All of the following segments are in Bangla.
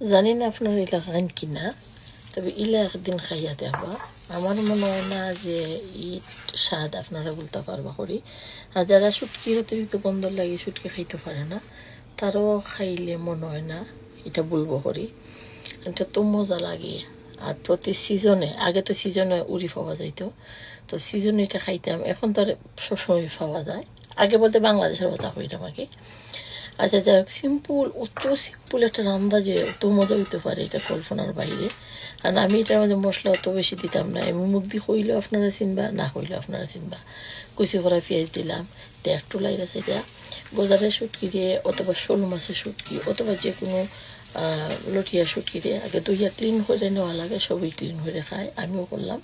জানি না আপনার এলাকা খান কিনা তবে ইলা একদিন খাইয়া দেখবা। আমার মনে হয় না যে ইট স্বাদ আপনারা বলতে পারবা করি। আর যারা সুটকির অতিরিক্ত গন্ধ লাগে সুটকি খাইতে পারে না, তারও খাইলে মনে হয় না এটা বলব করি। এটা তো মজা লাগে। আর প্রতি সিজনে আগে তো সিজনে উড়ি পাওয়া যাইতো। তো সিজনে এটা খাইতাম, এখন তো আর সবসময় পাওয়া যায়। আগে বলতে বাংলাদেশের কথা কইতাম আগে। আচ্ছা যাক সিম্পল অত সিম্পল একটা রান্না যে অত মজা হইতে পারে এটা কল্পনার বাইরে। কারণ আমি এটার মধ্যে মশলা অত বেশি দিতাম না। এমনি মুখ দিয়ে হইলেও আপনারা চিনবা, না হইলেও আপনারা চিনবা। কুচি করা পেঁয়াজ দিলাম তে একটু লাইরা সেটা গোজারের শুটকি দিয়ে অথবা শোল মাছের শুটকি, অথবা যে কোনো লটিয়া শুটকি দিয়ে আগে দইয়া ক্লিন করে নেওয়া লাগে, সবই ক্লিন করে খায়। আমিও করলাম।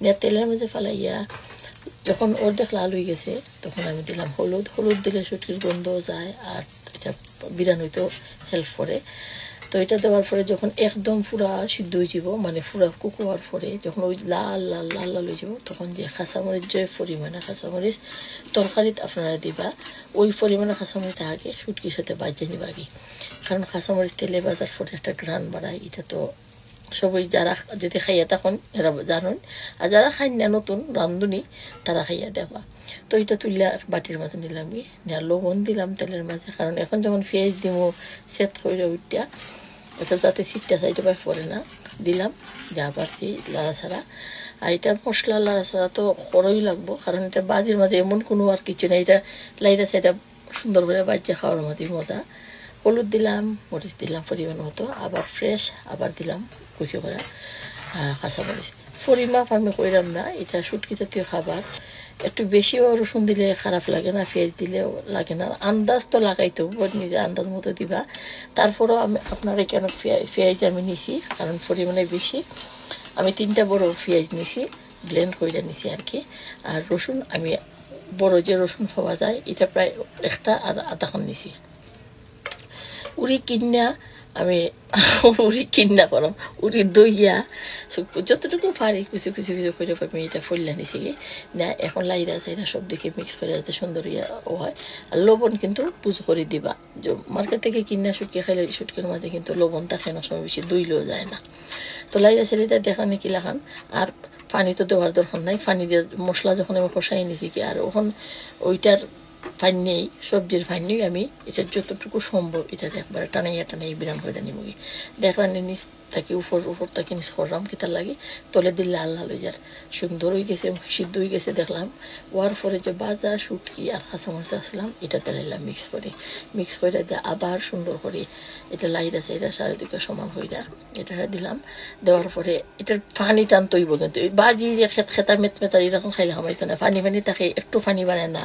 নিয়ে তেলের মধ্যে ফেলাইয়া যখন অর্ধেক লাল হয়ে গেছে, তখন আমি দিলাম হলুদ। হলুদ দিলে শুটকির গন্ধও যায় আর এটা বিরান হইতেও হেল্প করে। তো এটা দেওয়ার পরে যখন একদম পুরা সিদ্ধ হয়ে যাব মানে পুরা কুকুয়ার পরে যখন ওই লাল লাল লাল লাল হয়ে যাব তখন যে খাঁচামরিচ যে পরিমাণে খাঁচামরিচ তরকারিত আপনারা দিবা, ওই পরিমাণে খাঁচামরিচ আগে শুটকির সাথে বাজিয়ে নিবা কারণ খাঁচামরিচ তেলে বাজার পরে একটা গ্রান বাড়ায়, এটা তো সবাই যারা যদি খাইয়া তখন এরা জানুন। আর যারা খাই না নতুন, রান্ধুনি, তারা খাইয়া দেবা। তো এটা তুললে বাটির মাঝে নিলাম কি নেওয়া লবণ দিলাম তেলের মাঝে। কারণ এখন যখন পেঁয়াজ দিব সেট করে উঠিয়া ওটা যাতে সিটটা সাইডে বাই পড়ে না। দিলাম, যা পারছি, লাড়া ছাড়া। আর এটা মশলা, লাড়া ছাড়া তো খরই লাগবো। কারণ এটা বাজির মাঝে এমন কোনো আর কিছু নেই। এটা লাইটা সেটা সুন্দর করে বাজ্যে খাওয়ার মতোই মজা। হলুদ দিলাম মরিচ দিলাম পরিমাণ মতো আবার ফ্রেশ আবার দিলাম কুচি করা আহ, কাঁচামরিচ পরিমাপ আমি কইরাম না এটা শুটকি জাতীয় খাবার। একটু বেশিও রসুন দিলে খারাপ লাগে না পেঁয়াজ দিলেও লাগে না। আন্দাজ তো লাগাইতে নিজে আন্দাজ মতো দিবা। তারপরেও আমি আপনার কেন পেঁয়াজ আমি নিছি কারণ পরিমাণে বেশি। আমি তিনটা বড় পেঁয়াজ নিছি ব্লেন্ড করে নিছি আর কি আর রসুন আমি বড় যে রসুন পাওয়া যায় এটা প্রায় একটা আর আধাখান নিছি। উড়ি কিনা আমি উড়ি কিনা করম উড়ি দইয়া যতটুকু পারি কুচি কুচি কুচি করে আমি এটা ফুললা নিছি না এখন লাইরা চাইরা সব দিকে মিক্স করে যাতে সুন্দর ইয়া হয় আর লবণ কিন্তু পুজো করে দিবা মার্কেট থেকে কিনা শুটকি খাইলে শুটকির মাঝে কিন্তু লবণ থাকে না সময় বেশি দইলেও যায় না তো লাইরা ছেলেটা দেখানি কি লাখান আর পানি তো দেওয়ার দরকার নাই পানি দিয়ে মশলা যখন আমি কষাই নিছি কি আর ওখান ওইটার ফাইন সবজির ফাইন আমি, এটা যতটুকু সম্ভব এটা একবারে টানাইয়া টানাই বিরান করে নিব দেখলাম নিচ থাকি উপর উপর থাকি নিচ করলাম কিতার লাগে, তলে দিল লাল লাল হয়ে যার। সুন্দর হয়ে গেছে, সিদ্ধ হয়ে গেছে, দেখলাম। ওয়ার পরে যে বাজা, শুটকি আর কাঁচামরিচ আসলাম এটা তেলাইলাম মিক্স করে। মিক্স করে দিয়ে আবার সুন্দর করে এটা লাইরা চাইরা সাড়ে দুইটা সমান হইরা এটা দিলাম। দেওয়ার পরে এটার পানি টানতইব কিন্তু বাজি যে খেত খেতা মেত মেতা এরকম খাইলে হামাইতো না পানি পানি থাকে, একটু পানি বাড়ায় না।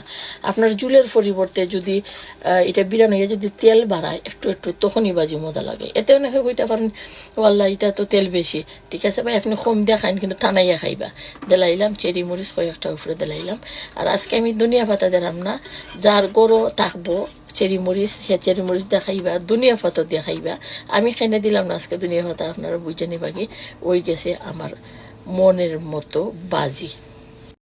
আপনার জুলের পরিবর্তে যদি এটা বিরান হয়ে যদি তেল বাড়ায়, একটু একটু তখনই বাজি মজা লাগে। এতে অনেকে কইতে পারেন ওয়াল্লা এটা তো তেল বেশি। ঠিক আছে ভাই, আপনি কম দিয়া খাইন, কিন্তু টানাইয়া খাইবা। দেলাইলাম, চেরি মরিচ কয়েকটা উপরে দেলাইলাম। আর আজকে আমি দুনিয়া পাতা দিলাম না, যার গরু থাকব, চেরি মরিচ, হে চেরি মরিচ দেখাইবা দুনিয়া পাতা দেখাইবা আমি খাইনে দিলাম না আজকে দুনিয়া পাতা, আপনারা বুঝে নিবাগে, ওই গেছে আমার মনের মতো বাজি।